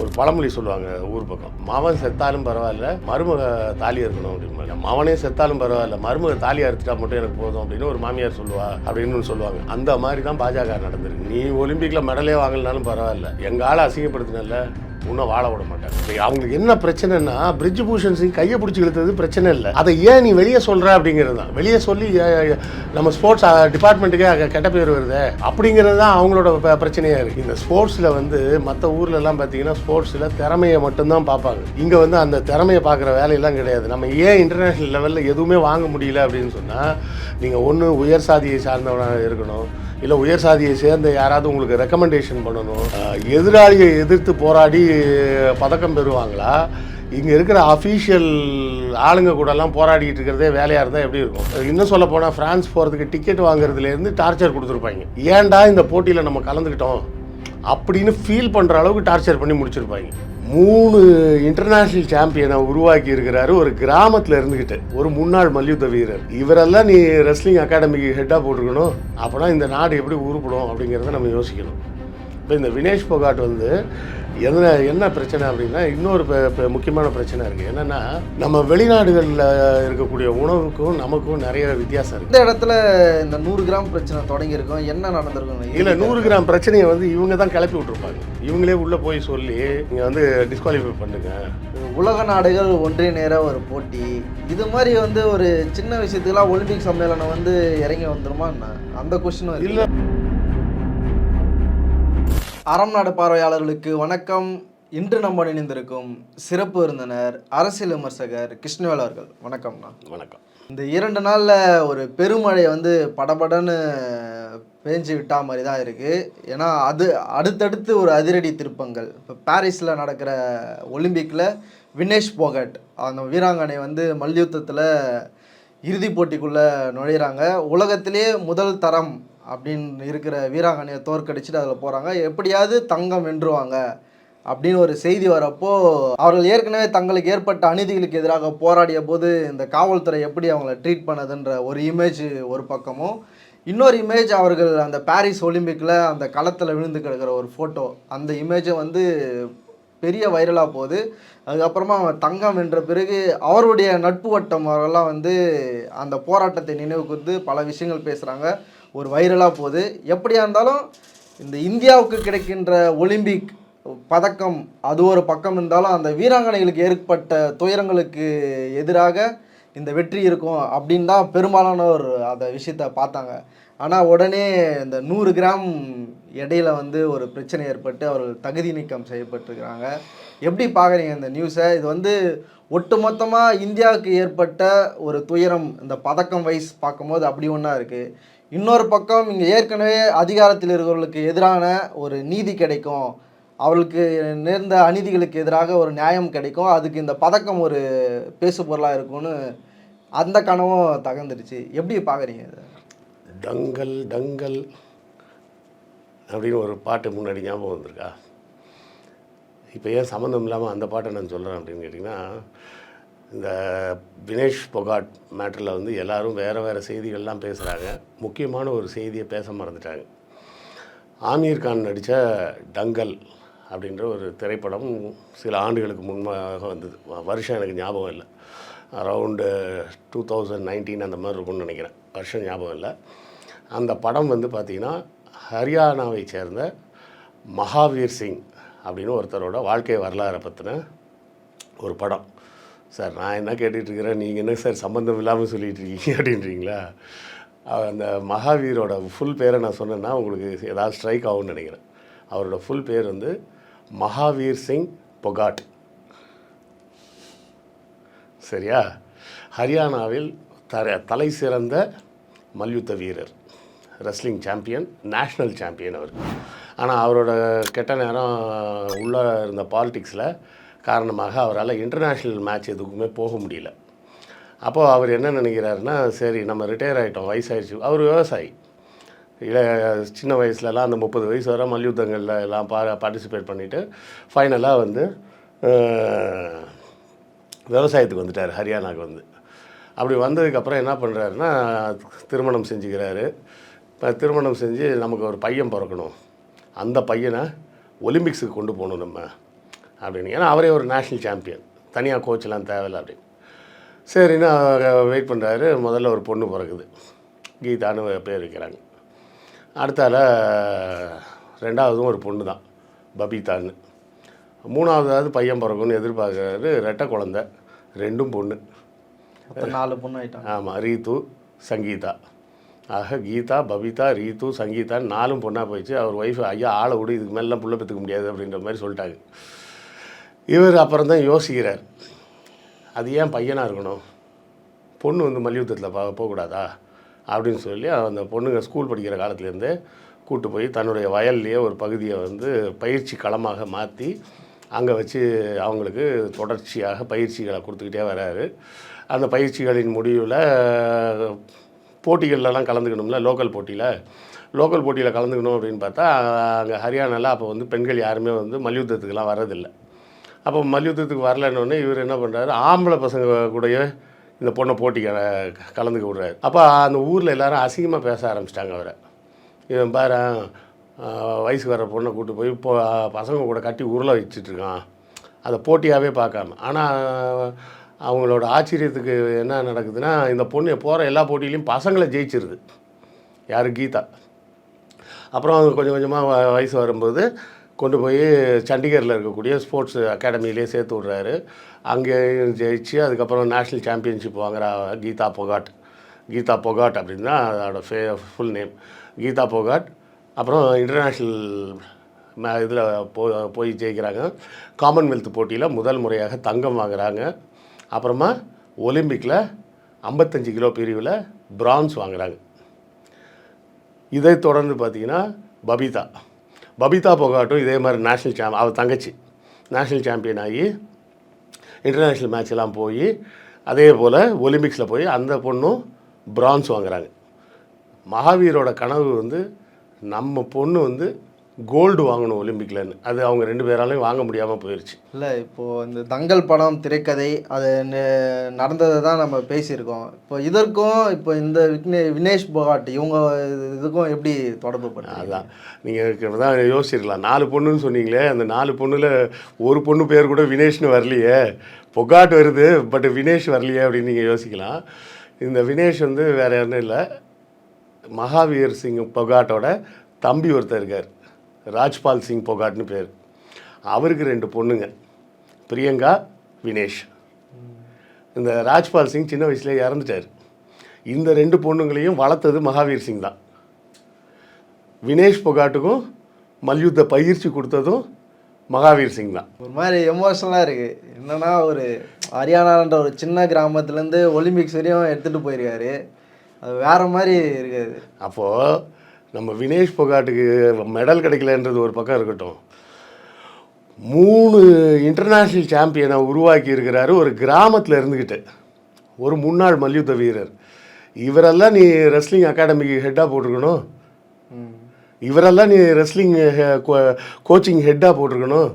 ஒரு பழமொழி சொல்லுவாங்க ஊர் பக்கம். மாமன் செத்தாலும் பரவாயில்ல மருமக தாலி இருக்கணும் அப்படின்னு மாமனே செத்தாலும் பரவாயில்ல மருமக தாலி அறுத்துட்டா மட்டும் எனக்கு போதும் அப்படின்னு ஒரு மாமியார் சொல்லுவா அப்படின்னு சொல்லுவாங்க. அந்த மாதிரி தான் பாஜக நடந்திருக்கு. நீ ஒலிம்பிக்ல மெடலே வாங்கலனாலும் பரவாயில்ல. எங்க ஆளை அசிங்கப்படுத்தினல இன்னும் வாழ விட மாட்டாங்க. இப்ப அவங்களுக்கு என்ன பிரச்சனைனா பிரிட்ஜ் பூஷன் சிங் கையை பிடிச்சி இழுத்தது பிரச்சனை இல்லை. அதை ஏன் நீ வெளியே சொல்கிற அப்படிங்கிறது தான். வெளியே சொல்லி நம்ம ஸ்போர்ட்ஸ் டிபார்ட்மெண்ட்டுக்கே அங்கே கெட்ட பேர் வருது அப்படிங்கிறது தான் அவங்களோட பிரச்சனையாக இருக்குது இந்த ஸ்போர்ட்ஸில் வந்து மற்ற ஊர்லலாம் பார்த்தீங்கன்னா ஸ்போர்ட்ஸில் திறமையை மட்டும்தான் பார்ப்பாங்க. இங்கே வந்து அந்த திறமையை பார்க்குற வேலையெல்லாம் கிடையாது. நம்ம ஏன் இன்டர்நேஷனல் லெவலில் எதுவுமே வாங்க முடியல அப்படின்னு சொன்னால் நீங்கள் ஒன்று உயர் சாதியை சார்ந்தவனாக இருக்கணும் இல்லை உயர் சாதியை சேர்ந்த யாராவது உங்களுக்கு ரெக்கமெண்டேஷன் பண்ணணும். எதிராளியை எதிர்த்து போராடி பதக்கம் பெறுவாங்களா? இங்கே இருக்கிற அஃபீஷியல் ஆளுங்க கூடலாம் போராடிட்டு இருக்கிறதே வேலையாக இருந்தால் எப்படி இருக்கும்? இன்னும் சொல்ல போனால் ஃப்ரான்ஸ் போகிறதுக்கு டிக்கெட் வாங்குறதுலேருந்து டார்ச்சர் கொடுத்துருப்பாங்க. ஏன்டா இந்த போட்டியில் நம்ம கலந்துக்கிட்டோம்? அப்படின்னு ஃபீல் பண்ணுற அளவுக்கு டார்ச்சர் பண்ணி முடிச்சிருப்பாங்க. மூணு இன்டர்நேஷ்னல் சாம்பியனை உருவாக்கி இருக்கிறாரு. ஒரு கிராமத்தில் இருந்துக்கிட்டு ஒரு முன்னாள் மல்யுத்த வீரர். இவரெல்லாம் நீ ரெஸ்லிங் அகாடமிக்கு ஹெட்டாக போட்டிருக்கணும். அப்போனா இந்த நாடு எப்படி உருப்படும் அப்படிங்கிறத நம்ம யோசிக்கணும். இப்போ இந்த வினேஷ் போகாட் வந்து என்ன என்ன பிரச்சனை அப்படின்னா இன்னொரு முக்கியமான பிரச்சனை இருக்குது என்னென்னா நம்ம வெளிநாடுகளில் இருக்கக்கூடிய உணவுக்கும் நமக்கும் நிறைய வித்தியாசம் இருக்குது இந்த இடத்துல இந்த நூறு கிராம் பிரச்சனை தொடங்கி இருக்கும் என்ன நடந்திருக்கும்? இல்லை நூறு கிராம் பிரச்சனையை வந்து இவங்க தான் கிளப்பி விட்ருப்பாங்க இவங்களே உள்ளே போய் சொல்லி நீங்கள் வந்து டிஸ்குவாலிஃபை பண்ணுங்க. உலக நாடுகள் ஒன்றிய நேர ஒரு போட்டி. இது மாதிரி வந்து ஒரு சின்ன விஷயத்துக்குலாம் ஒலிம்பிக் சம்மேளனம் வந்து இறங்கி வந்துருமா அந்த கொஸ்டினும் இல்லை அறம் நாடு பார்வையாளர்களுக்கு வணக்கம். இன்று நம்ம இணைந்திருக்கும் சிறப்பு விருந்தினர் அரசியல் விமர்சகர் கிருஷ்ணவேல் அவர்கள். வணக்கம்ண்ணா வணக்கம். இந்த இரண்டு நாளில் ஒரு பெருமழை வந்து படபடன்னு பேஞ்சு விட்டா மாதிரி தான் இருக்குது ஏன்னா அது அடுத்தடுத்து ஒரு அதிரடி திருப்பங்கள். இப்போ பாரிஸில் நடக்கிற ஒலிம்பிக்கில் வினேஷ் போகட் அந்த வீராங்கனை வந்து மல்யுத்தத்தில் இறுதிப் போட்டிக்குள்ளே நுழையிறாங்க. உலகத்திலே முதல் தரம் அப்படின்னு இருக்கிற வீராங்கனையை தோற்கடிச்சிட்டு அதில் போகிறாங்க எப்படியாவது தங்கம் வென்றுவாங்க அப்படின்னு ஒரு செய்தி வரப்போ அவர்கள் ஏற்கனவே தங்களுக்கு ஏற்பட்ட அநீதிகளுக்கு எதிராக போராடிய போது இந்த காவல்துறை எப்படி அவங்கள ட்ரீட் பண்ணதுன்ற ஒரு இமேஜ் ஒரு பக்கமும் இன்னொரு இமேஜ் அவர்கள் அந்த பாரிஸ் ஒலிம்பிக்கில் அந்த களத்தில் விழுந்து கிடக்கிற ஒரு ஃபோட்டோ அந்த இமேஜை வந்து பெரிய வைரலாக போகுது. அதுக்கப்புறமா அவன் தங்கம் வென்ற பிறகு அவருடைய நட்பு வட்டம் அவரெல்லாம் வந்து அந்த போராட்டத்தை நினைவு கூர்ந்து பல விஷயங்கள் பேசுகிறாங்க ஒரு வைரலாக போகுது. எப்படியா இருந்தாலும் இந்த இந்தியாவுக்கு கிடைக்கின்ற ஒலிம்பிக் பதக்கம் அது ஒரு பக்கம் இருந்தாலும் அந்த வீராங்கனைகளுக்கு ஏற்பட்ட துயரங்களுக்கு எதிராக இந்த வெற்றி இருக்கும் அப்படின்னு தான் பெரும்பாலானோர் அந்த விஷயத்த பார்த்தாங்க. ஆனால் உடனே இந்த நூறு கிராம் இடையில வந்து ஒரு பிரச்சனை ஏற்பட்டு அவர்கள் தகுதி நீக்கம் செய்யப்பட்டிருக்கிறாங்க. எப்படி பார்க்குறீங்க இந்த நியூஸை இது வந்து ஒட்டுமொத்தமாக இந்தியாவுக்கு ஏற்பட்ட ஒரு துயரம் இந்த பதக்கம் வைஸ் பார்க்கும்போது அப்படி ஒன்றா இருக்குது இன்னொரு பக்கம் இங்கே ஏற்கனவே அதிகாரத்தில் இருக்கிறவர்களுக்கு எதிரான ஒரு நீதி கிடைக்கும். அவளுக்கு நேர்ந்த அநீதிகளுக்கு எதிராக ஒரு நியாயம் கிடைக்கும். அதுக்கு இந்த பதக்கம் ஒரு பேசு பொருளாக இருக்கும்னு அந்த கனவும் தகர்ந்துருச்சு எப்படி பார்க்குறீங்க டங்கல் டங்கல் அப்படின்னு ஒரு பாட்டு முன்னாடி ஞாபகம் வந்திருக்கா? இப்போ ஏன் சம்மந்தம் இல்லாமல் அந்த பாட்டை நான் சொல்கிறேன் அப்படின்னு கேட்டிங்கன்னா இந்த வினேஷ் பொகாட் மேட்டரில் வந்து எல்லாரும் வேறு வேறு செய்திகள்லாம் பேசுகிறாங்க முக்கியமான ஒரு செய்தியை பேச மறந்துட்டாங்க. ஆமீர் கான் நடித்த டங்கல் அப்படின்ற ஒரு திரைப்படம் சில ஆண்டுகளுக்கு முன்பாக வந்தது. வருஷம் எனக்கு ஞாபகம் இல்லை. அரவுண்டு டூ தௌசண்ட் நைன்டீன் அந்த மாதிரி இருக்கும்னு நினைக்கிறேன். வருஷம் ஞாபகம் இல்லை. அந்த படம் வந்து பார்த்திங்கன்னா ஹரியானாவை சேர்ந்த மகாவீர் சிங் அப்படின்னு ஒருத்தரோட வாழ்க்கை வரலாறை பற்றின ஒரு படம். சார் நான் என்ன கேட்டுட்ருக்கிறேன்? நீங்கள் என்ன சார் சம்மந்தம் இல்லாமல் சொல்லிகிட்டு இருக்கீங்க அப்படின்றீங்களா அந்த மகாவீரோட ஃபுல் பேரை நான் சொன்னேன்னா உங்களுக்கு ஏதாவது ஸ்ட்ரைக் ஆகும்னு நினைக்கிறேன். அவரோட ஃபுல் பேர் வந்து மகாவீர் சிங் பொகாட். சரியா? ஹரியானாவில் தர தலை சிறந்த மல்யுத்த வீரர் ரெஸ்லிங் சாம்பியன் நேஷ்னல் சாம்பியன் அவர். ஆனால் அவரோட கெட்ட நேரம் உள்ளே இருந்த பாலிட்டிக்ஸில் காரணமாக அவரால் இன்டர்நேஷ்னல் மேட்ச் எதுக்குமே போக முடியல. அப்போது அவர் என்ன நினைக்கிறாருன்னா சரி நம்ம ரிட்டையர் ஆகிட்டோம் வயசாகிடுச்சு அவர் விவசாயி. இல்லை சின்ன வயசுலலாம் அந்த முப்பது வயசு வர மல்யுத்தங்களில் எல்லாம் பா பார்ட்டிசிபேட் பண்ணிவிட்டு ஃபைனலாக வந்து விவசாயத்துக்கு வந்துட்டார் ஹரியானாவுக்கு வந்து. அப்படி வந்ததுக்கப்புறம் என்ன பண்ணுறாருன்னா திருமணம் செஞ்சுக்கிறாரு. இப்போ திருமணம் செஞ்சு நமக்கு ஒரு பையன் பிறக்கணும். அந்த பையனை ஒலிம்பிக்ஸுக்கு கொண்டு போகணும் நம்ம. அப்படின்னு. ஏன்னா அவரே ஒரு நேஷ்னல் சாம்பியன் தனியாக கோச்செலாம் தேவையில்ல அப்படின்னு. சரின்னு வெயிட் பண்ணுறாரு முதல்ல ஒரு பொண்ணு பிறக்குது. கீதான்னு பேர் வைக்கிறாங்க. அடுத்தால ரெண்டாவதும் ஒரு பொண்ணு தான். பபிதான்னு. மூணாவதாவது பையன் பிறக்கும்னு எதிர்பார்க்குறாரு. ரெட்டை குழந்த. ரெண்டும் பொண்ணு. நாலு பொண்ணு ஆயிட்டாங்க. ஆமாம் ரீத்து சங்கீதா. ஆக கீதா பபிதா ரீத்து சங்கீதான்னு நாலும் பொண்ணாக போயிடுச்சு. அவர் ஒய்ஃப் ஐயா ஆளை விடு இதுக்கு மேலாம் புள்ள பெற்றுக்க முடியாது அப்படின்ற மாதிரி சொல்லிட்டாங்க. இவர் அப்புறம் தான் யோசிக்கிறார். அது ஏன் பையனாக இருக்கணும்? பொண்ணு வந்து மல்யுத்தத்தில் பா போகக்கூடாதா? அப்படின்னு சொல்லி அந்த பொண்ணுங்க ஸ்கூல் படிக்கிற காலத்துலேருந்தே கூட்டு போய் தன்னுடைய வயல்லையே ஒரு பகுதியை வந்து பயிற்சி களமாக மாற்றி அங்கே வச்சு அவங்களுக்கு தொடர்ச்சியாக பயிற்சிகளை கொடுத்துக்கிட்டே வராரு. அந்த பயிற்சிகளின் முடிவில் போட்டிகள்லாம் கலந்துக்கணும்ல லோக்கல் போட்டியில்? லோக்கல் போட்டியில் கலந்துக்கணும் அப்படின்னு பார்த்தா அங்கே ஹரியானாவில் அப்போ வந்து பெண்கள் யாருமே வந்து மல்யுத்தத்துக்கெலாம் வர்றதில்லை. அப்போ மல்யுத்தத்துக்கு வரலன்னொடனே இவர் என்ன பண்ணுறாரு ஆம்பளை பசங்க கூடயே இந்த பொண்ணை போட்டி கலந்துக்க விடுறாரு. அப்போ அந்த ஊரில் எல்லாரும் அசிங்கமாக பேச ஆரம்பிச்சிட்டாங்க அவரை. இவன் பாரு வயசு வயசுக்கு வர பொண்ணை கூட்டு போய் இப்போ பசங்க கூட கட்டி உருளை வச்சிட்ருக்கான் இருக்கான். அதை போட்டியாகவே பார்க்காம. ஆனால் அவங்களோட ஆச்சரியத்துக்கு என்ன நடக்குதுன்னா இந்த பொண்ணு போகிற எல்லா போட்டியிலையும் பசங்களை ஜெயிச்சிருது. யார் கீதா. அப்புறம் அவங்க கொஞ்சம் கொஞ்சமாக வயசு வரும்போது கொண்டு போய் சண்டிகரில் இருக்கக்கூடிய ஸ்போர்ட்ஸ் அகாடமியிலே சேர்த்து விட்றாரு. அங்கே ஜெயிச்சு அதுக்கப்புறம் நேஷ்னல் சாம்பியன்ஷிப் வாங்குற கீதா பொகாட். கீதா பொகாட் அப்படின்னு தான் அதோட ஃபே ஃபுல் நேம் கீதா பொகாட். அப்புறம் இன்டர்நேஷ்னல் மே இதில் போ போய் ஜெயிக்கிறாங்க. காமன்வெல்த் போட்டியில் முதல் முறையாக தங்கம் வாங்குறாங்க. அப்புறமா ஒலிம்பிக்கில் ஐம்பத்தஞ்சு கிலோ பிரிவில் பிரான்ஸ் வாங்குறாங்க. இதை தொடர்ந்து பார்த்தீங்கன்னா பபிதா. பபிதா பொகாட்டும் இதே மாதிரி நேஷ்னல் சாம் அவள் தங்கச்சி. நேஷ்னல் சாம்பியன் ஆகி இன்டர்நேஷ்னல் மேட்ச் எல்லாம் போய் அதே போல் ஒலிம்பிக்ஸில் போய் அந்த பொண்ணும் பிரான்ஸ் வாங்குறாங்க. மகாவீரோட கனவு வந்து நம்ம பொண்ணு வந்து கோல்டு வாங்கணும் ஒலிம்பிக்லன்னு. அது அவங்க ரெண்டு பேராலையும் வாங்க முடியாமல் போயிடுச்சு இல்லை இப்போது இந்த தங்கல் படம் திரைக்கதை அது நடந்ததை தான் நம்ம பேசியிருக்கோம். இப்போ இதற்கும் இப்போ இந்த விக்னே வினேஷ் போகாட் இவங்க இது- இதுக்கும் எப்படி தொடர்பு பண்ணுறாங்க அதான். நீங்கள் தான் யோசிச்சிருக்கலாம். நாலு பொண்ணுன்னு சொன்னீங்களே அந்த நாலு பொண்ணில் ஒரு பொண்ணு பேர் கூட வினேஷ்னு வரலையே. பொகாட் வருது பட் வினேஷ் வரலையே அப்படின்னு நீங்கள் யோசிக்கலாம். இந்த வினேஷ் வந்து வேறு யாரும் இல்லை. மகாவீர் சிங் பொகாட்டோட தம்பி ஒருத்தர் இருக்கார். ராஜ்பால் சிங் பொகாட்னு பேர். அவருக்கு ரெண்டு பொண்ணுங்க. பிரியங்கா வினேஷ். இந்த ராஜ்பால் சிங் சின்ன வயசுலேயே இறந்துட்டார். இந்த ரெண்டு பொண்ணுங்களையும் வளர்த்தது மகாவீர் சிங் தான். வினேஷ் பொகாட்டுக்கும் மல்யுத்த பயிற்சி கொடுத்ததும் மகாவீர் சிங் தான். ஒரு மாதிரி எமோஷனலாக இருக்குது என்னன்னா ஒரு ஹரியானான்ற ஒரு சின்ன கிராமத்துலேருந்து ஒலிம்பிக்ஸ் வரையும் எடுத்துகிட்டு போயிருக்காரு. அது வேற மாதிரி இருக்காது அப்போது நம்ம வினேஷ் பொகாட்டுக்கு மெடல் கிடைக்கலன்றது ஒரு பக்கம் இருக்கட்டும். மூணு இன்டர்நேஷ்னல் சாம்பியனை உருவாக்கி இருக்கிறாரு ஒரு கிராமத்தில் இருந்துக்கிட்டு ஒரு முன்னாள் மல்யுத்த வீரர். இவரெல்லாம் நீ ரெஸ்லிங் அகாடமிக்கு ஹெட்டாக போட்டிருக்கணும். இவரெல்லாம் நீ ரெஸ்லிங் கோச்சிங் ஹெட்டாக போட்டிருக்கணும்.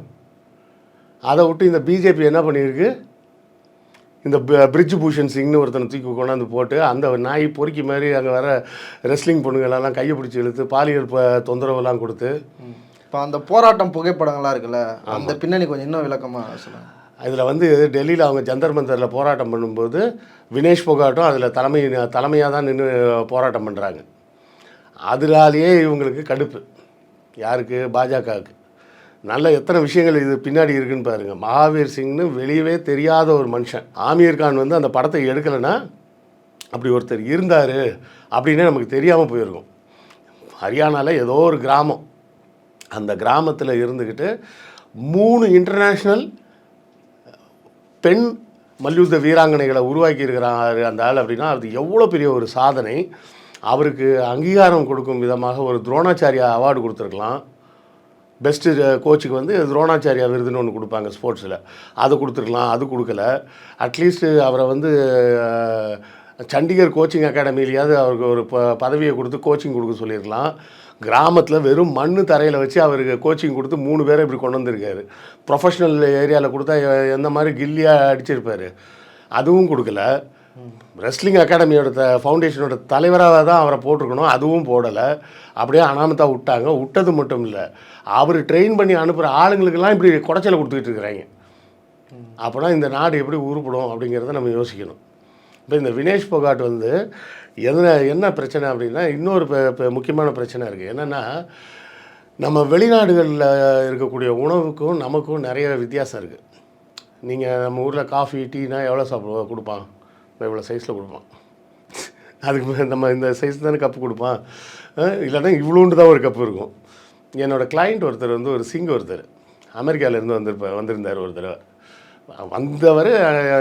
அதை விட்டு இந்த பிஜேபி என்ன பண்ணியிருக்கு? இந்த பிரிட்ஜ் பூஷன் சிங்னு ஒருத்தனை தூக்கி கொண்டாந்து போட்டு அந்த நாய் பொறுக்கி மாதிரி அங்கே வர ரெஸ்லிங் பொண்ணுங்களெல்லாம் கையை பிடிச்சி இழுத்து பாலியல் தொந்தரவெல்லாம் கொடுத்து. இப்போ அந்த போராட்டம் புகைப்படங்கள்லாம் இருக்குல்ல அந்த பின்னணி கொஞ்சம் இன்னும் விளக்கமாக சொல்லுங்கள் அதில் வந்து டெல்லியில் அவங்க ஜந்தர் மந்தரில் போராட்டம் பண்ணும்போது வினேஷ் பொகாட்டும் அதில் தலைமை தலைமையாக தான் நின்று போராட்டம் பண்ணுறாங்க அதனாலேயே இவங்களுக்கு கடுப்பு. யாருக்கு? பாஜகவுக்கு. நல்ல எத்தனை விஷயங்கள் இது பின்னாடி இருக்குன்னு பாருங்க. மகாவீர் சிங்னு வெளியவே தெரியாத ஒரு மனுஷன். ஆமீர் கான் வந்து அந்த படத்தை எடுக்கலைன்னா அப்படி ஒருத்தர் இருந்தார் அப்படின்னே நமக்கு தெரியாமல் போயிருக்கும். ஹரியானாவில் ஏதோ ஒரு கிராமம். அந்த கிராமத்தில் இருந்துக்கிட்டு மூணு இன்டர்நேஷ்னல் பெண் மல்யுத்த வீராங்கனைகளை உருவாக்கியிருக்கிறார் அந்த ஆள் அப்படின்னா அது எவ்வளோ பெரிய ஒரு சாதனை. அவருக்கு அங்கீகாரம் கொடுக்கும் விதமாக ஒரு துரோணாச்சாரியா அவார்டு கொடுத்துருக்கலாம். பெஸ்ட்டு கோச்சுக்கு uh, வந்து துரோணாச்சாரியா விருதுன்னு ஒன்று கொடுப்பாங்க ஸ்போர்ட்ஸில். அது கொடுத்துருக்கலாம் அது கொடுக்கல. அட்லீஸ்ட்டு அவரை வந்து சண்டிகர் கோச்சிங் அகாடமிலேயாவது அவருக்கு ஒரு ப பதவியை கொடுத்து கோச்சிங் கொடுக்க சொல்லியிருக்கலாம் கிராமத்தில் வெறும் மண் தரையில் வச்சு அவருக்கு கோச்சிங் கொடுத்து மூணு பேரை இப்படி கொண்டு வந்திருக்காரு. ப்ரொஃபஷ்னல் ஏரியாவில் கொடுத்தா எந்த மாதிரி கில்லியாக அடிச்சிருப்பார். அதுவும் கொடுக்கல. ரெஸ்லிங் அகாடமியோட த ஃபவுண்டேஷனோட தலைவராக தான் அவரை போட்டிருக்கணும். அதுவும் போடலை. அப்படியே அனாமத்தா விட்டாங்க. விட்டது மட்டும் இல்லை. அவர் ட்ரெயின் பண்ணி அனுப்புகிற ஆளுங்களுக்கெல்லாம் இப்படி குடைச்சலை கொடுத்துக்கிட்டு இருக்கிறாங்க. அப்போனா இந்த நாடு எப்படி உருப்படும் அப்படிங்கிறத நம்ம யோசிக்கணும். இப்போ இந்த வினேஷ் போகாட் வந்து என்ன என்ன பிரச்சனை அப்படின்னா இன்னொரு இப்போ முக்கியமான பிரச்சனை இருக்குது என்னென்னா நம்ம வெளிநாடுகளில் இருக்கக்கூடிய உணவுக்கும் நமக்கும் நிறைய வித்தியாசம் இருக்குது நீங்கள் நம்ம ஊரில் காஃபி டீனா எவ்வளோ சாப்பிடுவோம் கொடுப்பான்? இவ்வளோ சைஸில் கொடுப்பான். அதுக்கு நம்ம இந்த சைஸ் தானே கப்பு கொடுப்பான்? இல்லைன்னா இவ்வளோண்டு தான் ஒரு கப்பு இருக்கும். என்னோடய கிளைண்ட் ஒருத்தர் வந்து ஒரு சிங் ஒருத்தர். அமெரிக்காவிலேருந்து வந்திருப்ப வந்திருந்தார் ஒரு தடவை. வந்தவர்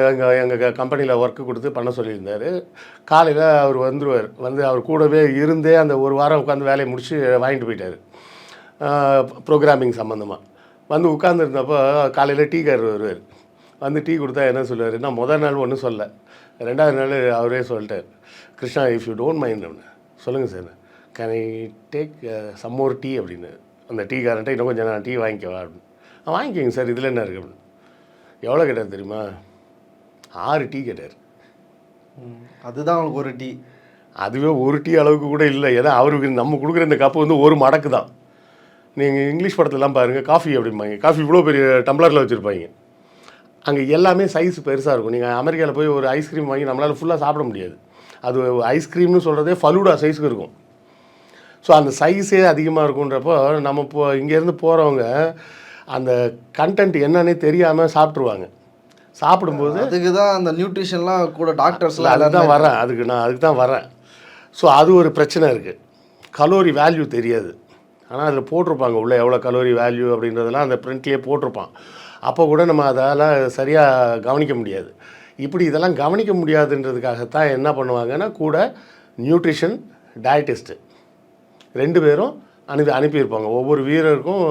எங்கள் எங்கள் கம்பெனியில் ஒர்க்கு கொடுத்து பண்ண சொல்லியிருந்தார். காலையில் அவர் வந்துடுவார் வந்து அவர் கூடவே இருந்தே அந்த ஒரு வாரம் உட்காந்து வேலையை முடிச்சு வாங்கிட்டு போயிட்டார். ப்ரோக்ராமிங் சம்மந்தமாக வந்து உட்காந்துருந்தப்போ காலையில் டீ கார் வருவார். வந்து டீ கொடுத்தா என்ன சொல்லுவார்? நான் முதல் நாள் ஒன்றும் சொல்ல. ரெண்டாவது நாள் அவரே சொல்லிட்டார். Krishna if you don't mind ஒன்று சொல்லுங்கள் sir. Can I take some tea அப்படின்னு. அந்த டீ காரன்ட்ட இன்னும் கொஞ்சம் நான் டீ வாங்கிக்கவா? அப்படின்னு. "ஆ, வாங்கிக்கோங்க சார் இதில் என்ன இருக்குது அப்படின்னு. எவ்வளோ கேட்டார் தெரியுமா? ஆறு டீ கேட்டார். ம். அதுதான் அவங்களுக்கு ஒரு டீ. அதுவே ஒரு டீ அளவுக்கு கூட இல்லை. ஏன்னா அவருக்கு நம்ம கொடுக்குற இந்த கப்பு வந்து ஒரு மடக்கு தான். நீங்கள் இங்கிலீஷ் படத்துலலாம் பாருங்கள் காஃபி அப்படிம்பாங்க. காஃபி இவ்வளோ பெரிய டம்ளரில் வச்சுருப்பாங்க. அங்கே எல்லாமே சைஸ் பெருசாக இருக்கும். நீங்கள் அமெரிக்காவில் போய் ஒரு ஐஸ்கிரீம் வாங்கி நம்மளால் ஃபுல்லாக சாப்பிட முடியாது. அது ஐஸ்கிரீம்னு சொல்கிறதே ஃபலூடா சைஸுக்கு இருக்கும். ஸோ அந்த சைஸே அதிகமாக இருக்குன்றப்போ நம்ம இப்போ இங்கேருந்து போகிறவங்க அந்த கண்டென்ட் என்னன்னே தெரியாமல் சாப்பிட்ருவாங்க சாப்பிடும்போது அதுக்கு தான் அந்த நியூட்ரிஷன்லாம் கூட டாக்டர்ஸ்லாம் அதுக்கு தான் வரேன். அதுக்கு நான் அதுக்கு தான் வரேன். ஸோ அது ஒரு பிரச்சனை இருக்குது கலோரி வேல்யூ தெரியாது. ஆனால் அதில் போட்டிருப்பாங்க உள்ளே எவ்வளோ கலோரி வேல்யூ அப்படின்றதெல்லாம் அந்த பிரிண்ட்லேயே போட்டிருப்பான். அப்போ கூட நம்ம அதால் சரியாக கவனிக்க முடியாது. இப்படி இதெல்லாம் கவனிக்க முடியாதுன்றதுக்காகத்தான் என்ன பண்ணுவாங்கன்னா கூட நியூட்ரிஷன் டயட்டிஸ்ட்டு ரெண்டு பேரும் அனுப்பி அனுப்பியிருப்பாங்க. ஒவ்வொரு வீரருக்கும்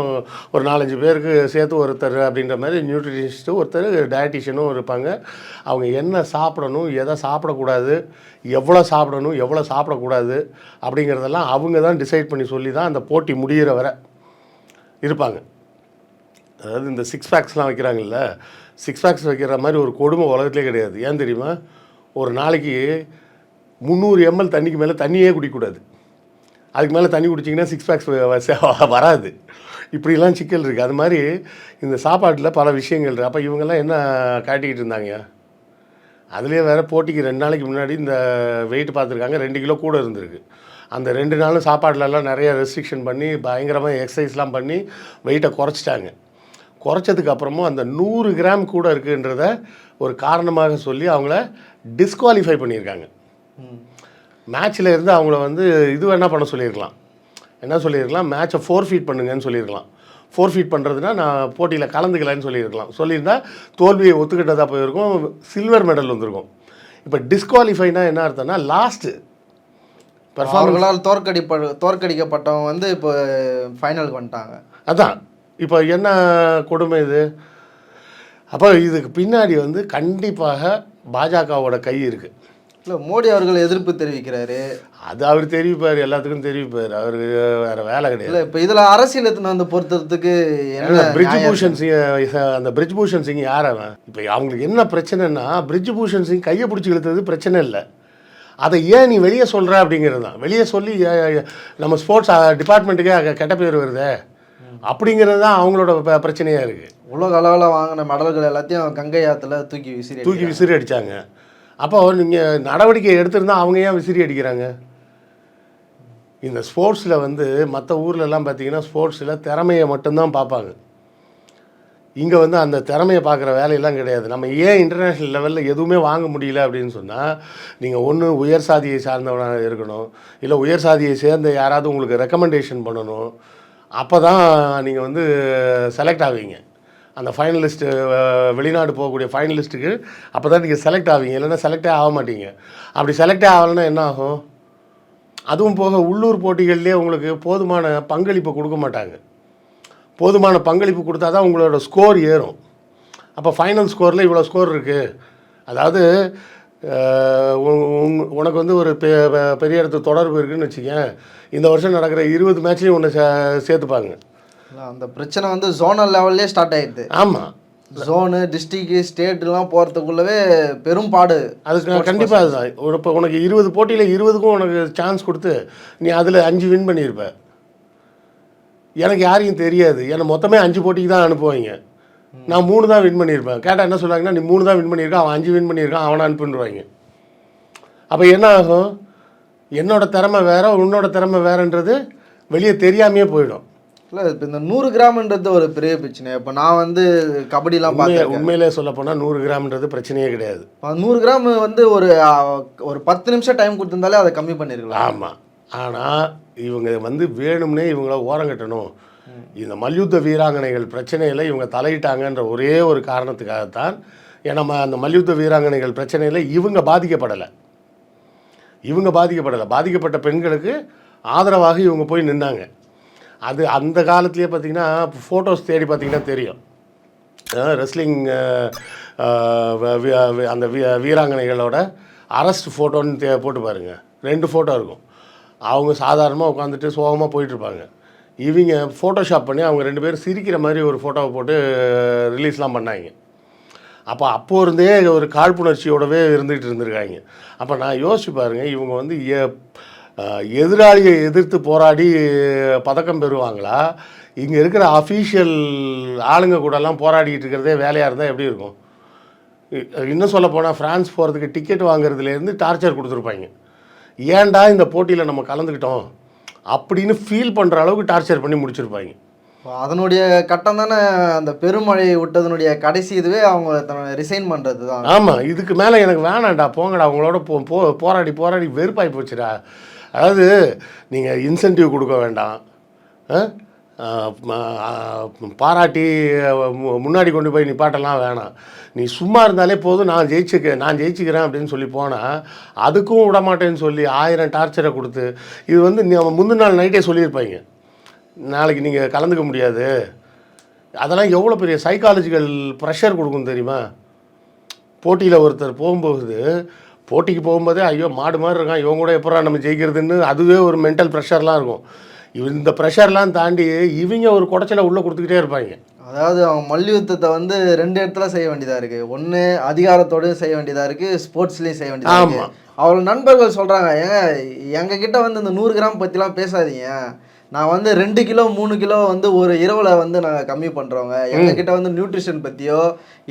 ஒரு நாலஞ்சு பேருக்கு சேர்த்து ஒருத்தர் அப்படின்ற மாதிரி நியூட்ரிஷனிஸ்ட்டு ஒருத்தர் டயட்டிஷியனும் இருப்பாங்க. அவங்க என்ன சாப்பிடணும் எதை சாப்பிடக்கூடாது எவ்வளோ சாப்பிடணும் எவ்வளோ சாப்பிடக்கூடாது அப்படிங்கிறதெல்லாம் அவங்க தான் டிசைட் பண்ணி சொல்லி தான் அந்த போட்டி முடிகிற வரை இருப்பாங்க. அதாவது இந்த சிக்ஸ் பேக்ஸ்லாம் வைக்கிறாங்கல்ல சிக்ஸ் பேக்ஸ் வைக்கிற மாதிரி ஒரு கொடுமை உலகத்திலே கிடையாது. ஏன் தெரியுமா? ஒரு நாளைக்கு முந்நூறு எம்எல் தண்ணிக்கு மேலே தண்ணியே குடிக்கக்கூடாது. அதுக்கு மேலே தண்ணி குடிச்சிங்கன்னா சிக்ஸ் பேக்ஸ் வராது. இப்படிலாம் சிக்கல் இருக்குது அது மாதிரி இந்த சாப்பாட்டில் பல விஷயங்கள் இருக்குது அப்போ இவங்கெல்லாம் என்ன காட்டிக்கிட்டு இருந்தாங்க? அதுலேயே வேறு போட்டிக்கு ரெண்டு நாளைக்கு முன்னாடி இந்த வெயிட் பார்த்துருக்காங்க ரெண்டு கிலோ கூட இருந்திருக்கு. அந்த ரெண்டு நாளும் சாப்பாடுலலாம் நிறைய ரெஸ்ட்ரிக்ஷன் பண்ணி பயங்கரமாக எக்ஸசைஸ்லாம் பண்ணி வெயிட்டை குறைச்சிட்டாங்க. குறைச்சதுக்கு அப்புறமும் அந்த நூறு கிராம் கூட இருக்குன்றத ஒரு காரணமாக சொல்லி அவங்கள டிஸ்குவாலிஃபை பண்ணியிருக்காங்க. மேட்ச்சில் இருந்து அவங்கள வந்து இது வேணால் பண்ண சொல்லியிருக்கலாம். என்ன சொல்லியிருக்கலாம்? மேட்சை ஃபோர் ஃபீட் பண்ணுங்கன்னு சொல்லியிருக்கலாம். ஃபோர் ஃபீட் பண்ணுறதுனா நான் போட்டியில் கலந்துக்கலன்னு சொல்லியிருக்கலாம். சொல்லியிருந்தா தோல்வியை ஒத்துக்கிட்டதாக போயிருக்கும். சில்வர் மெடல் வந்திருக்கும். இப்போ டிஸ்குவாலிஃபைனா என்ன அர்த்தம்னா லாஸ்ட்டு அவர்களால் தோற்கடிப்ப தோற்கடிக்கப்பட்டவங்க வந்து இப்போ ஃபைனலுக்கு வந்துட்டாங்க. அதான். இப்போ என்ன கொடுமை இது? அப்போ இதுக்கு பின்னாடி வந்து கண்டிப்பாக பாஜகவோட கை இருக்குது இல்லை மோடி அவர்கள் எதிர்ப்பு தெரிவிக்கிறாரு. அது அவர் தெரிவிப்பார் எல்லாத்துக்கும் தெரிவிப்பார். அவருக்கு வேறு வேலை கிடையாது. இல்லை இப்போ இதில் அரசியல் எத்தனை வந்து பொறுத்ததுக்கு என்ன பிரிட்ஜ்? பூஷன் சிங் அந்த பிரிட்ஜ் பூஷன் சிங் யார் அவன்? இப்போ அவங்களுக்கு என்ன பிரச்சனைன்னா பிரிட்ஜ் பூஷன் சிங் கையை பிடிச்சி இழுத்தது பிரச்சனை இல்லை. அதை ஏன் நீ வெளியே சொல்கிற அப்படிங்கிறது தான். வெளியே சொல்லி நம்ம ஸ்போர்ட்ஸ் டிபார்ட்மெண்ட்டுக்கே கெட்ட பேர் வருதே? அப்படிங்கிறது தான் அவங்களோட ப- பிரச்சனையா இருக்குது உலக அளவில் வாங்கின மெடல்கள் எல்லாத்தையும் கங்கை ஆற்றுல தூக்கி விசிறி தூக்கி விசிறி அடித்தாங்க அப்போ நீங்கள் நடவடிக்கை எடுத்திருந்தால் அவங்க ஏன் விசிறி அடிக்கிறாங்க? இந்த ஸ்போர்ட்ஸில் வந்து மற்ற ஊர்லலாம் பார்த்தீங்கன்னா ஸ்போர்ட்ஸில் திறமையை மட்டும்தான் பார்ப்பாங்க. இங்கே வந்து அந்த திறமையை பார்க்குற வேலையெல்லாம் கிடையாது. நம்ம ஏன் இன்டர்நேஷ்னல் லெவலில் எதுவுமே வாங்க முடியல அப்படின்னு சொன்னால் நீங்கள் ஒன்று உயர் சாதியை சார்ந்தவனாக இருக்கணும் இல்லை உயர் சாதியை சேர்ந்த யாராவது உங்களுக்கு ரெக்கமெண்டேஷன் பண்ணணும் அப்போ தான் நீங்கள் வந்து செலக்ட் ஆவீங்க. அந்த ஃபைனலிஸ்ட்டு வெளிநாடு போகக்கூடிய ஃபைனலிஸ்ட்டுக்கு அப்போ தான் நீங்கள் செலக்ட் ஆவீங்க. இல்லைன்னா செலக்டே ஆக மாட்டீங்க. அப்படி செலக்டே ஆகலைன்னா என்ன ஆகும்? அதுவும் போக உள்ளூர் போட்டிகள்லேயே உங்களுக்கு போதுமான பங்களிப்பை கொடுக்க மாட்டாங்க. போதுமான பங்களிப்பு கொடுத்தா தான் உங்களோட ஸ்கோர் ஏறும். அப்போ ஃபைனல் ஸ்கோரில் இவ்வளோ ஸ்கோர் இருக்குது அதாவது உ- உனக்கு வந்து ஒரு பெ பெரிய இடத்து தொடர்பு இருக்குன்னு வச்சுக்கேன் இந்த வருஷம் நடக்கிற இருபது மேட்ச்லேயும் ஒன்று சே சேர்த்துப்பாங்க. அந்த பிரச்சனை வந்து ஜோனல் லெவல்லே ஸ்டார்ட் ஆயிடுது. ஆமாம் ஜோனு டிஸ்ட்ரிக்ட் ஸ்டேட்லாம் போகிறதுக்குள்ளவே பெரும்பாடு அதுக்கு கண்டிப்பாக அதுதான் ஒரு இப்போ உனக்கு இருபது போட்டியில் இருபதுக்கும் உனக்கு சான்ஸ் கொடுத்து நீ அதில் அஞ்சு வின் பண்ணியிருப்ப எனக்கு யாரையும் தெரியாது. ஏன்னா மொத்தமே அஞ்சு போட்டிக்கு தான் அனுப்புவாங்க. நான் மூணு தான் வின் பண்ணியிருப்பேன் கேட்டால் என்ன சொல்கிறாங்கன்னா நீ மூணு தான் வின் பண்ணியிருக்கான் அவன் அஞ்சு வின் பண்ணியிருக்கான் அவனை அனுப்புன்றாங்க அப்போ என்ன ஆகும்? என்னோட திறமை வேற உன்னோட திறமை வேறன்றது வெளியே தெரியாமையே போயிடும். இல்லை இப்போ இந்த நூறு கிராம்ன்றது ஒரு பெரிய பிரச்சனை. இப்போ நான் வந்து கபடிலாம் பார்த்துருக்கேன். உண்மையிலே சொல்ல போனால் நூறு கிராம்ன்றது பிரச்சனையே கிடையாது. நூறு கிராம் வந்து ஒரு ஒரு பத்து நிமிஷம் டைம் கொடுத்திருந்தாலே அதை கம்மி பண்ணிருக்கலாம். ஆமாம் ஆனால் இவங்க வந்து வேணும்னே இவங்கள ஓரங்கட்டணும் இந்த மல்யுத்த வீராங்கனைகள் பிரச்சனையில் இவங்க தலையிட்டாங்கன்ற ஒரே ஒரு காரணத்துக்காகத்தான் ஏன்னா அந்த மல்யுத்த வீராங்கனைகள் பிரச்சனையில் இவங்க பாதிக்கப்படலை. இவங்க பாதிக்கப்படலை. பாதிக்கப்பட்ட பெண்களுக்கு ஆதரவாக இவங்க போய் நின்னாங்க. அது அந்த காலத்துலேயே பார்த்தீங்கன்னா ஃபோட்டோஸ் தேடி பார்த்தீங்கன்னா தெரியும். ரெஸ்லிங் அந்த வீ- வீராங்கனைகளோட அரெஸ்ட் ஃபோட்டோன்னு தே போட்டு பாருங்கள் ரெண்டு ஃபோட்டோ இருக்கும். அவங்க சாதாரணமாக உட்காந்துட்டு சோகமாக போயிட்டுருப்பாங்க. இவங்க ஃபோட்டோஷாப் பண்ணி அவங்க ரெண்டு பேரும் சிரிக்கிற மாதிரி ஒரு ஃபோட்டோவை போட்டு ரிலீஸ்லாம் பண்ணாங்க. அப்போ அப்போ இருந்தே ஒரு காழ்ப்புணர்ச்சியோடவே இருந்துகிட்டு இருந்திருக்காங்க. அப்போ நான் யோசிச்சு பாருங்க இவங்க வந்து ஏ எதிராளியை எதிர்த்து போராடி பதக்கம் பெறுவாங்களா? இங்கே இருக்கிற அஃபீஷியல் ஆளுங்க கூடலாம் போராடிக்கிட்டு இருக்கிறதே வேலையாக இருந்தால் எப்படி இருக்கும்? இன்னும் சொல்ல போனால் ஃப்ரான்ஸ் போகிறதுக்கு டிக்கெட் வாங்குறதுலேருந்து டார்ச்சர் கொடுத்துருப்பாங்க. ஏன்டா இந்த போட்டியில் நம்ம கலந்துக்கிட்டோம்? அப்படின்னு ஃபீல் பண்ணுற அளவுக்கு டார்ச்சர் பண்ணி முடிச்சிருப்பாங்க. அதனுடைய கட்டம் தானே அந்த பெருமழை விட்டதனுடைய கடைசி இதுவே அவங்க தன்னை ரிசைன் பண்ணுறது தான் ஆமாம் இதுக்கு மேலே எனக்கு வேணாம்டா போங்கடா அவங்களோட போ போ போராடி போராடி வெறுப்பாகி போச்சுடா. அதாவது நீங்கள் இன்சென்டிவ் கொடுக்க வேண்டாம். ஆ? பாராட்டி மு- முன்னாடி கொண்டு போய் நிப்பாட்டலாம் வேணாம். நீ சும்மா இருந்தாலே போதும் நான் ஜெயிச்சுக்க நான் ஜெயிச்சுக்கிறேன் அப்படின்னு சொல்லி போனால் அதுக்கும் விட மாட்டேன்னு சொல்லி ஆயிரம் டார்ச்சரை கொடுத்து இது வந்து நீ அவன் முந்தின நாள் நைட்டே சொல்லியிருப்பாங்க. நாளைக்கு நீங்கள் கலந்துக்க முடியாது. அதெல்லாம் எவ்வளோ பெரிய சைக்காலஜிக்கல் ப்ரெஷர் கொடுக்கும் தெரியுமா? போட்டியில் ஒருத்தர் போகும்போது போட்டிக்கு போகும்போதே ஐயோ மாடு மாதிரி இருக்கான் இவங்க கூட எப்படா நம்ம ஜெயிக்கிறதுன்னு அதுவே ஒரு மென்டல் ப்ரெஷர்லாம் இருக்கும். இந்த ப்ரெஷர்லாம் தாண்டி இவங்க ஒரு குடைச்சலை உள்ளே கொடுத்துக்கிட்டே இருப்பாங்க. அதாவது அவங்க மல்யுத்தத்தை வந்து ரெண்டு இடத்துல செய்ய வேண்டியதாக இருக்குது ஒன்று அதிகாரத்தோடயும் செய்ய வேண்டியதாக இருக்குது ஸ்போர்ட்ஸ்லேயும் செய்ய வேண்டியதாக. இருக்குது அவள் நண்பர்கள் சொல்கிறாங்க ஏங்க எங்கள் கிட்ட வந்து இந்த நூறு கிராம் பற்றிலாம் பேசாதீங்க. நான் வந்து ரெண்டு கிலோ மூணு கிலோ வந்து ஒரு இரவில் வந்து நாங்கள் கம்மி பண்ணுறோங்க எங்ககிட்ட வந்து நியூட்ரிஷன் பற்றியோ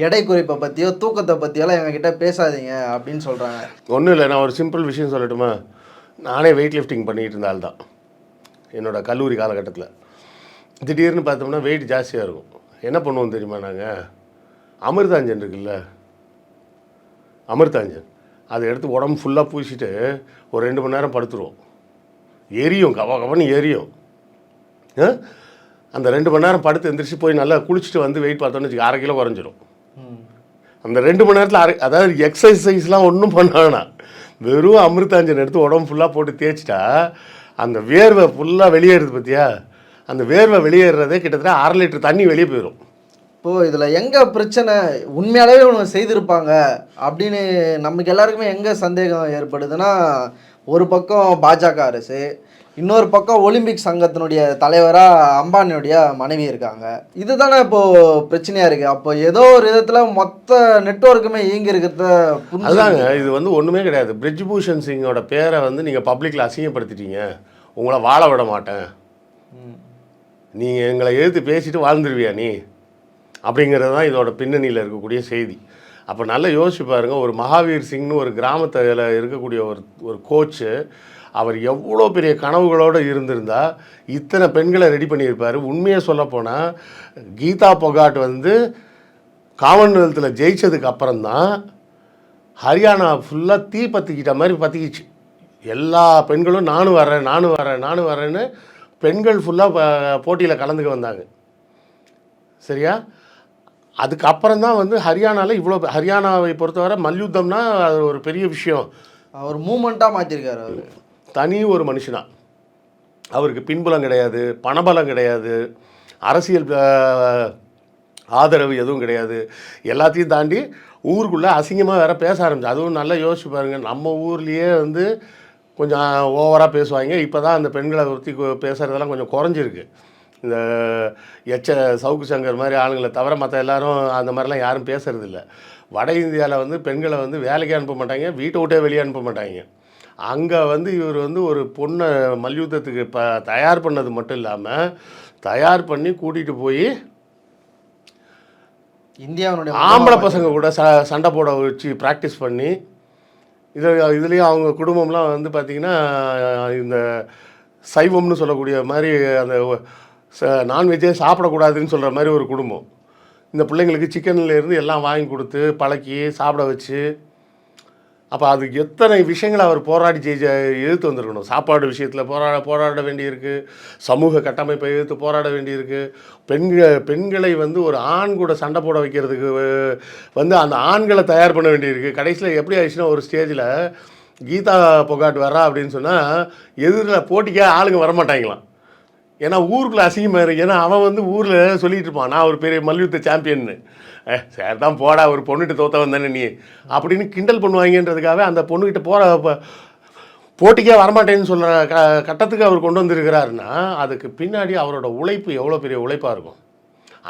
எடை குறைப்பை பற்றியோ தூக்கத்தை பற்றியோலாம் எங்ககிட்ட பேசாதீங்க அப்படின்னு சொல்கிறாங்க ஒன்றும் இல்லை நான் ஒரு சிம்பிள் விஷயம் சொல்லட்டுமா? நானே வெயிட் லிஃப்டிங் பண்ணிகிட்டு இருந்த ஆள் தான் என்னோட கல்லூரி காலகட்டத்தில். திடீர்னு பார்த்தோம்னா வெயிட் ஜாஸ்தியாக இருக்கும். என்ன பண்ணுவோம் தெரியுமா நாங்கள் அமிர்தாஞ்சன் இருக்குல்ல? அமிர்தாஞ்சன். அதை எடுத்து உடம்பு ஃபுல்லாக பூசிட்டு ஒரு ரெண்டு மணி நேரம் படுத்துருவோம். எரியும் கவ கவன்னு எரியும்? அந்த ரெண்டு மணி நேரம் படுத்து எந்திரிச்சு போய் நல்லா குளிச்சுட்டு வந்து வெயிட் பார்த்தோன்னு வச்சுக்க அரை கிலோ குறைஞ்சிரும். அந்த ரெண்டு மணி நேரத்தில் அரை அதாவது எக்ஸசைஸ்லாம் ஒன்றும் பண்ண வேணாம் வெறும் அமிர்தாஞ்சன் எடுத்து உடம்பு ஃபுல்லாக போட்டு தேய்ச்சிட்டா அந்த வேர்வை ஃபுல்லாக வெளியேறுது பார்த்தியா அந்த வேர்வை வெளியேறதே கிட்டத்தட்ட அரை லிட்டர் தண்ணி வெளியே போயிடும் இப்போது இதில் எங்கே பிரச்சனை? உண்மையாகவே இவங்க செய்திருப்பாங்க. அப்படின்னு நமக்கு எல்லாருக்குமே எங்கே சந்தேகம் ஏற்படுதுன்னா ஒரு பக்கம் பாஜக அரசு இன்னொரு பக்கம் ஒலிம்பிக் சங்கத்தினுடைய தலைவராக அம்பானியுடைய மனைவி இருக்காங்க. இதுதானே இப்போது பிரச்சனையாக இருக்குது அப்போ ஏதோ ஒரு விதத்தில் மொத்த நெட்வொர்க்குமே இயங்கி இருக்கிறத அதுதாங்க. இது வந்து ஒன்றுமே கிடையாது. பிரிஜ்பூஷன் சிங்கோட பேரை வந்து நீங்கள் பப்ளிக்கில் அசிங்கப்படுத்திட்டீங்க. உங்களை வாழ விட மாட்டேன். நீங்கள் எங்களை எதிர்த்து பேசிட்டு வாழ்ந்துருவியா நீ? அப்படிங்கிறது தான் இதோட பின்னணியில் இருக்கக்கூடிய செய்தி. அப்போ நல்லா யோசிச்சு பாருங்க. ஒரு மகாவீர் சிங்னு ஒரு கிராமத்தில் இருக்கக்கூடிய ஒரு ஒரு கோச்சு அவர் எவ்வளோ பெரிய கனவுகளோடு இருந்திருந்தால் இத்தனை பெண்களை ரெடி பண்ணியிருப்பார். உண்மையை சொல்லப்போனால் கீதா பொகாட் வந்து காமன்வெல்த்தில் ஜெயித்ததுக்கு அப்புறம்தான் ஹரியானா ஃபுல்லாக தீ பற்றிக்கிட்ட மாதிரி பற்றிக்கிச்சு எல்லா பெண்களும் நானும் வரேன் நானும் வரேன் நானும் வரேன்னு பெண்கள் ஃபுல்லாக போட்டியில் கலந்துக்க வந்தாங்க. சரியா? அதுக்கப்புறம் தான் வந்து ஹரியானாவில் இவ்வளோ ஹரியானாவை பொறுத்தவரை மல்யுத்தம்னா அது ஒரு பெரிய விஷயம். அவர் மூமெண்ட்டாக மாற்றிருக்காரு அவர். தனி ஒரு மனுஷனா. அவருக்கு பின்புலம் கிடையாது பணபலம் கிடையாது அரசியல் ஆதரவு எதுவும் கிடையாது. எல்லாத்தையும் தாண்டி ஊருக்குள்ளே அசிங்கமாக வேறு பேச ஆரம்பிச்சு. அதுவும் நல்லா யோசிச்சு பாருங்கள் நம்ம ஊர்லேயே வந்து கொஞ்சம் ஓவராக பேசுவாங்க. இப்போ தான் அந்த பெண்களை பற்றி பேசுகிறதெல்லாம் கொஞ்சம் குறைஞ்சிருக்கு. இந்த எச்ச சவுக்கு சங்கர் மாதிரி ஆளுங்களை தவிர மற்ற எல்லாரும் அந்த மாதிரிலாம் யாரும் பேசுகிறதில்ல வட இந்தியாவில் வந்து பெண்களை வந்து வேலைக்கு அனுப்ப மாட்டாங்க. வீட்டை விட்டே வெளியே அனுப்ப மாட்டாங்க. அங்கே வந்து இவர் வந்து ஒரு பொண்ணை மல்யுத்தத்துக்கு ப தயார் பண்ணது மட்டும் இல்லாமல் தயார் பண்ணி கூட்டிகிட்டு போய் இந்தியாவினுடைய ஆம்பளை பசங்க கூட ச சண்டை போட வச்சு ப்ராக்டிஸ் பண்ணி இது இதுலேயும் அவங்க குடும்பம்லாம் வந்து பார்த்திங்கன்னா இந்த சைவம்னு சொல்லக்கூடிய மாதிரி அந்த நான்வெஜ்ஜே சாப்பிடக்கூடாதுன்னு சொல்கிற மாதிரி ஒரு குடும்பம். இந்த பிள்ளைங்களுக்கு சிக்கன்ல இருந்து எல்லாம் வாங்கி கொடுத்து பழக்கி சாப்பிட வச்சு அப்போ அது எத்தனை விஷயங்களை அவர் போராடி ஜெயிச்ச எதிர்த்து வந்திருக்கணும். சாப்பாடு விஷயத்தில் போராட போராட வேண்டியிருக்கு. சமூக கட்டமைப்பை எதிர்த்து போராட வேண்டியிருக்கு. பெண்கள் பெண்களை வந்து ஒரு ஆண் கூட சண்டை போட வைக்கிறதுக்கு வந்து அந்த ஆண்களை தயார் பண்ண வேண்டியிருக்கு. கடைசியில் எப்படி ஆயிடுச்சுன்னா ஒரு ஸ்டேஜில் கீதா பொகாட் வரா அப்படின்னு சொன்னால் எதிரில் போட்டிக்கே ஆளுங்க வரமாட்டாங்களாம். ஏன்னா ஊருக்குள்ள அசிங்கமாக இருக்கு. ஏன்னா அவன் வந்து ஊரில் சொல்லிட்டு இருப்பான் நான் ஒரு பெரிய மல்யுத்த சாம்பியன்னு சார் தான் போடா ஒரு பொண்ணுகிட்ட தோத்தவன் தானே நீ. அப்படின்னு கிண்டல் பண்ணுவாங்கன்றதுக்காக அந்த பொண்ணுக்கிட்ட போகிற போட்டிக்கே வரமாட்டேன்னு சொல்கிற க கட்டத்துக்கு அவர் கொண்டு வந்திருக்கிறாருன்னா அதுக்கு பின்னாடி அவரோட உழைப்பு எவ்வளோ பெரிய உழைப்பாக இருக்கும்.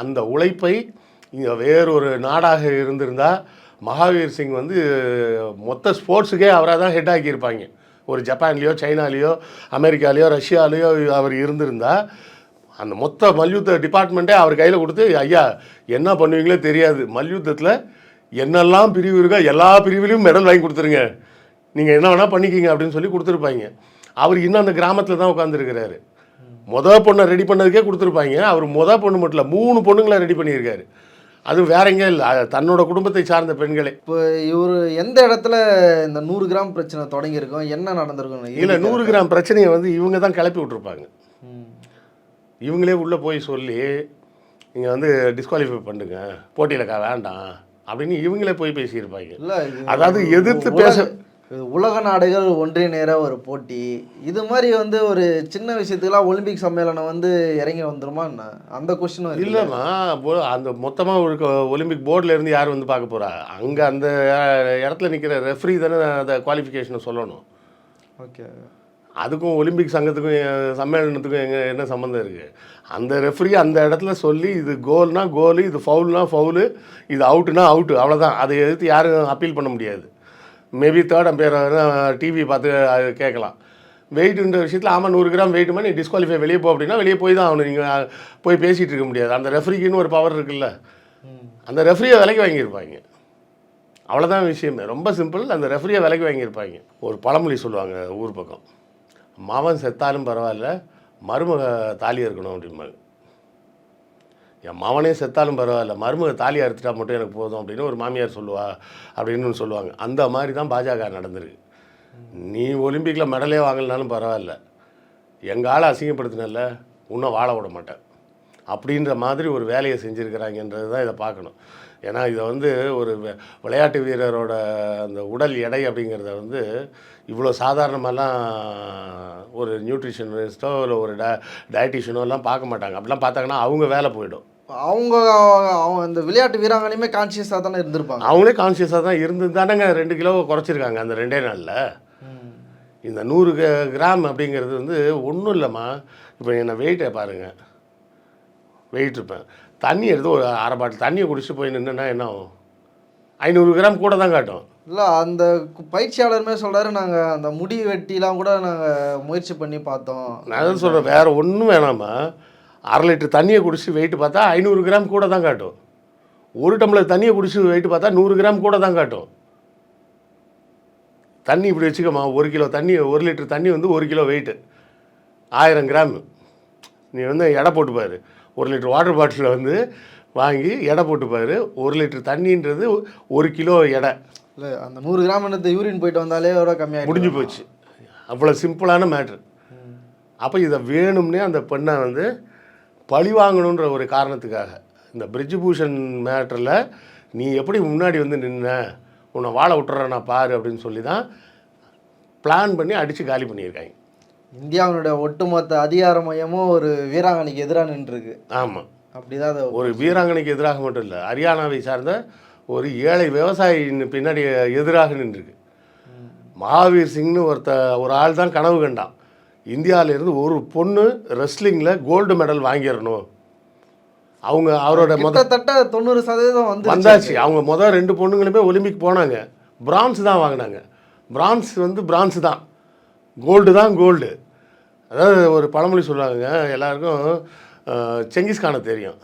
அந்த உழைப்பை இங்கே வேறொரு நாடாக இருந்திருந்தால் மகாவீர் சிங் வந்து மொத்த ஸ்போர்ட்ஸுக்கே அவராக தான் ஹெட் ஆக்கியிருப்பாங்க. ஒரு ஜப்பான்லேயோ சைனாலேயோ அமெரிக்காலேயோ ரஷ்யாலேயோ அவர் இருந்திருந்தால் அந்த மொத்த மல்யுத்த டிபார்ட்மெண்ட்டே அவர் கையில் கொடுத்து ஐயா என்ன பண்ணுவீங்களோ தெரியாது. மல்யுத்தத்தில் என்னெல்லாம் பிரிவு இருக்கோ எல்லா பிரிவிலையும் மெடல் வாங்கி கொடுத்துருங்க. நீங்கள் என்ன வேணால் பண்ணிக்கிங்க அப்படின்னு சொல்லி கொடுத்துருப்பாங்க. அவர் இன்னும் அந்த கிராமத்தில் தான் உட்காந்துருக்கிறாரு மொதல் பொண்ணை ரெடி பண்ணதுக்கே கொடுத்துருப்பாங்க. அவர் மொதல் பொண்ணு மட்டும் இல்லை மூணு பொண்ணுங்களை ரெடி பண்ணியிருக்காரு. அது வேற எங்கேயும் இல்லை. தன்னோட குடும்பத்தை சார்ந்த பெண்களே. இப்போ இவர் எந்த இடத்துல இந்த நூறு கிராம் பிரச்சனை தொடங்கியிருக்கோம் என்ன நடந்திருக்கும் இல்லை நூறு கிராம் பிரச்சனையை வந்து இவங்க தான் கிளப்பி விட்ருப்பாங்க. இவங்களே உள்ளே போய் சொல்லி நீங்கள் வந்து டிஸ்குவாலிஃபை பண்ணுங்க. போட்டியில் வேண்டாம். அப்படின்னு இவங்களே போய் பேசியிருப்பாங்க. இல்ல அதாவது எதிர்த்து பேச உலக நாடுகள் ஒன்றிணைற ஒரு போட்டி. இது மாதிரி வந்து ஒரு சின்ன விஷயத்துக்குலாம் ஒலிம்பிக் சம்மேளனம் வந்து இறங்கி வந்துருமா என்ன? அந்த கொஸ்டினும் இல்லை இல்லைம்மா அந்த மொத்தமாக ஒரு ஒலிம்பிக் போர்டில் இருந்து யார் வந்து பார்க்க போகிறா அங்கே அந்த இடத்துல நிற்கிற ரெஃப்ரி தானே அந்த குவாலிஃபிகேஷனை சொல்லணும். ஓகே அதுக்கும் ஒலிம்பிக் சங்கத்துக்கும் சம்மேளனத்துக்கும் எங்க என்ன சம்மந்தம் இருக்குது அந்த ரெஃப்ரி அந்த இடத்துல சொல்லி இது கோல்னா கோலு இது ஃபவுல்னா ஃபவுலு இது அவுட்டுனா அவுட்டு அவ்வளோதான் அதை எதிர்த்து யாரும் அப்பீல் பண்ண முடியாது. மேபி தேர்ட் அம்பையர் டிவி பார்த்து அது கேட்கலாம். வெயிட்டுன்ற விஷயத்தில் ஆமாம் நூறு கிராம் வெயிட்டுமா நீ டிஸ்குவாலிஃபை வெளியே போ அப்படின்னா வெளியே போய் தான் அவனு நீங்கள் போய் பேசிகிட்டு இருக்க முடியாது. அந்த ரெஃப்ரிக்குன்னு ஒரு பவர் இருக்குல்ல. அந்த ரெஃப்ரியை விலைக்கு வாங்கியிருப்பாங்க. அவ்வளோதான் விஷயமே. ரொம்ப சிம்பிள் அந்த ரெஃப்ரியை விலைக்கு வாங்கியிருப்பாங்க. ஒரு பழமொழி சொல்லுவாங்க ஊர் பக்கம். மாவன் செத்தாலும் பரவாயில்ல மருமக தாலி இருக்கணும் அப்படிம்பாங்க. என் மவனே செத்தாலும் பரவாயில்ல மருமக தாலி அறுத்துட்டா மட்டும் எனக்கு போதும் அப்படின்னு ஒரு மாமியார் சொல்லுவா அப்படின்னு சொல்லுவாங்க. அந்த மாதிரி தான் பாஜக நடந்திருக்கு. நீ ஒலிம்பிக்கில் மெடலே வாங்கலனாலும் பரவாயில்ல. எங்கள் ஆளை அசிங்கப்படுத்தினல்ல உன்னை வாழ விட மாட்டேன். அப்படின்ற மாதிரி ஒரு வேலையை செஞ்சுருக்கிறாங்கன்றது தான் இதை பார்க்கணும். ஏன்னா இதை வந்து ஒரு விளையாட்டு வீரரோட அந்த உடல் எடை அப்படிங்கிறத வந்து இவ்வளோ சாதாரணமாலாம் ஒரு நியூட்ரிஷனிஸ்ட்டோ இல்லை ஒரு டய டயட்டிஷியனோ எல்லாம் பார்க்க மாட்டாங்க. அப்படிலாம் பார்த்தாங்கன்னா அவங்க வேலை போயிடும். அவங்க அவங்க இந்த விளையாட்டு வீராங்கனையுமே கான்சியஸாக தானே இருந்திருப்பாங்க. அவங்களே கான்சியஸாக தான் இருந்து தானேங்க ரெண்டு கிலோ குறைச்சிருக்காங்க அந்த ரெண்டே நாளில். இந்த நூறு க- கிராம் அப்படிங்கிறது வந்து ஒன்றும் இல்லைம்மா. இப்போ என்னை வெயிட்டை பாருங்கள் வெயிட் இருப்பேன். தண்ணி எடுத்து ஒரு அரை பாட்டில் தண்ணியை குடிச்சிட்டு போய் நின்றுனா என்ன ஆகும்? ஐநூறு கிராம் கூட தான் காட்டும். இல்லை அந்த பயிற்சியாளருமே சொல்றாரு நாங்கள் அந்த முடி வெட்டிலாம் கூட நாங்கள் முயற்சி பண்ணி பார்த்தோம். நான் சொல்கிறேன் வேறு ஒன்றும் வேணாமா அரை லிட்டர் தண்ணியை குடிச்சு வெயிட் பார்த்தா ஐநூறு கிராம் கூட தான் காட்டும். ஒரு டம்ளர் தண்ணியை குடிச்சு வெயிட் பார்த்தா நூறு கிராம் கூட தான் காட்டும். தண்ணி இப்படி வச்சுக்கோமா ஒரு கிலோ தண்ணி ஒரு லிட்டர் தண்ணி வந்து ஒரு கிலோ வெயிட்டு ஆயிரம் கிராம் நீ வந்து எடை போட்டு பாரு. ஒரு லிட்டர் வாட்டர் பாட்டிலில் வந்து வாங்கி எடை போட்டு பாரு. ஒரு லிட்டர் தண்ணின்றது ஒரு கிலோ எடை. இல்லை அந்த நூறு கிராம் என்னத்தை யூரின் போயிட்டு வந்தாலே எவ்வளோ கம்மியாக முடிஞ்சு போச்சு. அவ்வளோ சிம்பிளான மேட்ரு அப்போ இதை வேணும்னே அந்த பெண்ணை வந்து பழி வாங்கணுன்ற ஒரு காரணத்துக்காக. இந்த பிரிட்ஜ் பூஷன் மேட்டரில் நீ எப்படி முன்னாடி வந்து நின்ன? உன்னை வாழ விட்டுறேன் நான் பாரு அப்படின்னு சொல்லி தான் பிளான் பண்ணி அடித்து காலி பண்ணியிருக்காங்க. இந்தியாவினுடைய ஒட்டுமொத்த அதிகார மையமும் ஒரு வீராங்கனைக்கு எதிராக நின்றுருக்கு. ஆமாம் அப்படிதான் அதை ஒரு வீராங்கனைக்கு எதிராக மட்டும் இல்லை ஹரியானாவை சார்ந்த ஒரு ஏழை விவசாயியின் பின்னாடி எதிராக நின்றுருக்கு. மகாவீர் சிங்னு ஒருத்த ஒரு ஆள் தான் கனவு கண்டான். இந்தியாவிலேருந்து ஒரு பொண்ணு ரெஸ்லிங்கில் கோல்டு மெடல் வாங்கிடணும். அவங்க அவரோட மொத கிட்டத்தட்ட தொண்ணூறு சதவீதம் வந்து வந்தாச்சு. அவங்க மொதல் ரெண்டு பொண்ணுங்களுமே ஒலிம்பிக் போனாங்க. பிரான்ஸ் தான் வாங்கினாங்க. பிரான்ஸ் வந்து பிரான்ஸ் தான். கோல்டு தான் கோல்டு அதாவது ஒரு பழமொழி சொல்லுவாங்க எல்லாருக்கும் செங்கிஸ்கானை தெரியும்.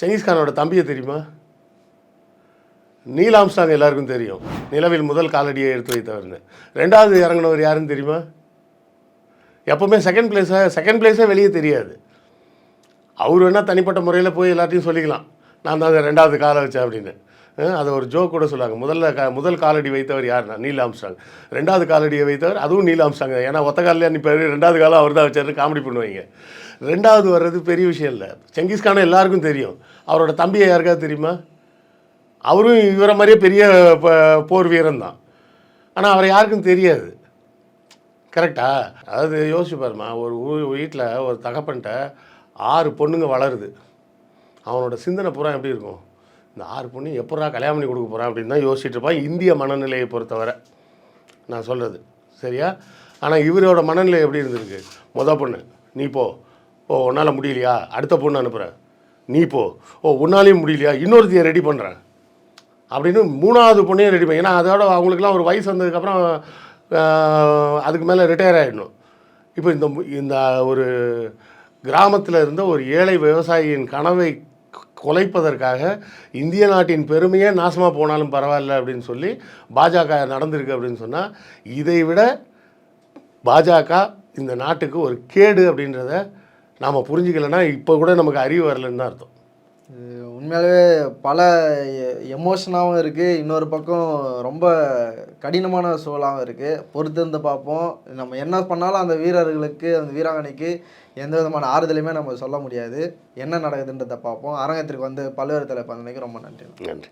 செங்கிஸ்கானோட தம்பியை தெரியுமா? நீல் ஆம்ஸ்டாங் எல்லாருக்கும் தெரியும். நிலவில் முதல் காலடியை எடுத்து வைத்தவர்னு. ரெண்டாவது இறங்கினவர் யாருன்னு தெரியுமா? எப்போவுமே செகண்ட் பிளேஸாக செகண்ட் பிளேஸே வெளியே தெரியாது. அவர் வேணால் தனிப்பட்ட முறையில் போய் எல்லாத்தையும் சொல்லிக்கலாம். நான் தான் ரெண்டாவது காலை வச்சேன் அப்படின்னு. அதை ஒரு ஜோக் கூட சொல்லுவாங்க முதல்ல க முதல் காலடி வைத்தவர் யாருன்னா நீல் ஆம்ஸ்டாங் ரெண்டாவது காலடியை வைத்தவர் அதுவும் நீல் ஆம்ஸ்டாங் ஏன்னா ஒத்த காலில் நிற்பார் ரெண்டாவது காலம் அவர் தான் வச்சார் காமெடி பண்ணுவாங்க. ரெண்டாவது வர்றது பெரிய விஷயம் இல்லை. செங்கிஸ்கானை எல்லாருக்கும் தெரியும். அவரோட தம்பியை யாருக்காவது தெரியுமா? அவரும் இவரை மாதிரியே பெரிய ப- போர் வீரன் தான். ஆனால் அவரை யாருக்கும் தெரியாது. கரெக்டா? அதாவது யோசிச்சு பாருமா ஒரு வீட்டில் ஒரு தகப்பன்ட்ட ஆறு பொண்ணுங்க வளருது. அவனோட சிந்தனை பூரா எப்படி இருக்கும்? இந்த ஆறு பொண்ணு எப்படா கல்யாணம் பண்ணி கொடுக்க போகிறான் அப்படின்னு தான் யோசிச்சுட்டு இருப்பான் இந்திய மனநிலையை பொறுத்தவரை நான் சொல்கிறது சரியா? ஆனால் இவரோட மனநிலை எப்படி இருந்திருக்கு? மொதல் பொண்ணு நீ போ. ஓ உன்னால் முடியலையா? அடுத்த பொண்ணு அனுப்புகிறேன் நீ போ. ஓ உன்னாலையும் முடியலையா? இன்னொருத்தையை ரெடி பண்ணுறேன் அப்படின்னு மூணாவது பொண்ணையும் ரெடி பண்ணி ஏன்னா அதோட அவங்களுக்குலாம் ஒரு வயசு வந்ததுக்கப்புறம் அதுக்கு மேலே ரிட்டையர் ஆகிடணும் இப்போ இந்த இந்த ஒரு கிராமத்தில் இருந்த ஒரு ஏழை விவசாயியின் கனவை குலைப்பதற்காக கொலைப்பதற்காக இந்திய நாட்டின் பெருமையே நாசமாக போனாலும் பரவாயில்ல அப்படின்னு சொல்லி பாஜக நடந்திருக்கு அப்படின்னு சொன்னால் இதை விட பாஜக இந்த நாட்டுக்கு ஒரு கேடு அப்படின்றத நாம் புரிஞ்சுக்கலைன்னா இப்போ கூட நமக்கு அறிவு வரலன்னு தான் அர்த்தம். உண்மையாகவே பல எமோஷனாகவும் இருக்குது இன்னொரு பக்கம் ரொம்ப கடினமான சூழலாகவும் இருக்குது பொறுத்திருந்து பார்ப்போம். நம்ம என்ன பண்ணாலும் அந்த வீரர்களுக்கு அந்த வீராங்கனைக்கு எந்த விதமான ஆறுதலையுமே நம்ம சொல்ல முடியாது. என்ன நடக்குதுன்றதை பார்ப்போம். அரங்கத்திற்கு வந்து பல்வேறு தலைப்பு ரொம்ப நன்றி. நன்றி.